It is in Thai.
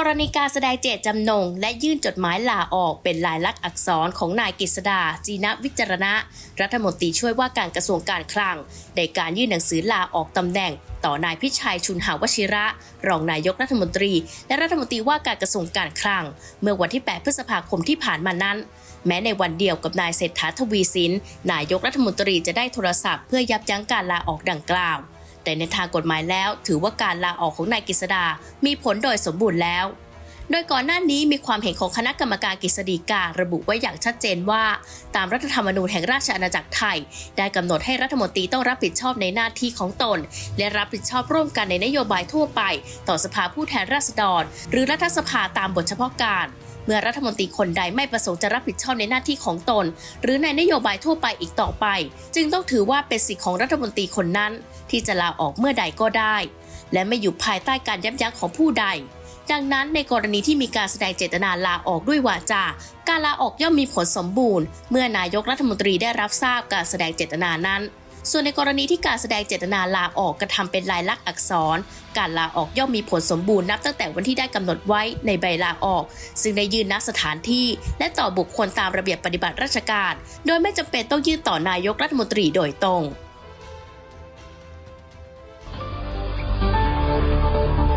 กรณีการแสดงเจตจำนง และยื่นจดหมายลาออกเป็นลายลักษณ์อักษรของนายกฤษดา จีนวิจารณะ รัฐมนตรีช่วยว่าการกระทรวงการคลังในการยื่นหนังสือลาออกตำแหน่ง ต่อนายพิชัยชุนหาวชิระ รองนายกรัฐมนตรี และรัฐมนตรีว่าการกระทรวงการคลัง เมื่อวันที่ 8 พฤษภาคมที่ผ่านมานั้น แม้ในวันเดียวกับนายเศรษฐาทวีสินนายกรัฐมนตรีจะได้โทรศัพท์เพื่อยับยั้งการลาออกดังกล่าว แต่ในทางกฎหมายแล้ว ถือว่าการลาออกของนายกฤษดา มีผลโดยสมบูรณ์แล้ว โดยก่อนหน้านี้มีความเห็นของคณะกรรมการกฤษฎีการะบุไว้อย่างชัดเจนว่า ตามรัฐธรรมนูญแห่งราชอาณาจักรไทย ได้กำหนดให้รัฐมนตรีต้องรับผิดชอบในหน้าที่ของตน และรับผิดชอบร่วมกันในนโยบายทั่วไป ต่อสภาผู้แทนราษฎร หรือรัฐสภาตามบทเฉพาะการเมื่อรัฐมนตรีคนใดไม่ประสงค์จะรับผิดชอบในหน้าที่ของตน หรือในนโยบายทั่วไปอีกต่อไป จึงต้องถือว่าเป็นสิทธิของรัฐมนตรีคนนั้น ที่จะลาออกเมื่อใดก็ได้ และไม่อยู่ภายใต้การยับยั้งของผู้ใด ดังนั้นในกรณีที่มีการแสดงเจตนาลาออกด้วยวาจา การลาออกย่อมมีผลสมบูรณ์ เมื่อนายกรัฐมนตรีได้รับทราบการแสดงเจตนานั้นส่วนในกรณีที่การแสดงเจตนาลาออกกระทำเป็นลายลักษณ์อักษร การลาออกย่อมมีผลสมบูรณ์นับตั้งแต่วันที่ได้กำหนดไว้ในใบลาออก ซึ่งได้ยื่นณสถานที่ และต่อบุคคลตามระเบียบปฏิบัติราชการ โดยไม่จำเป็นต้องยื่นต่อนายกรัฐมนตรีโดยตรง Thank you.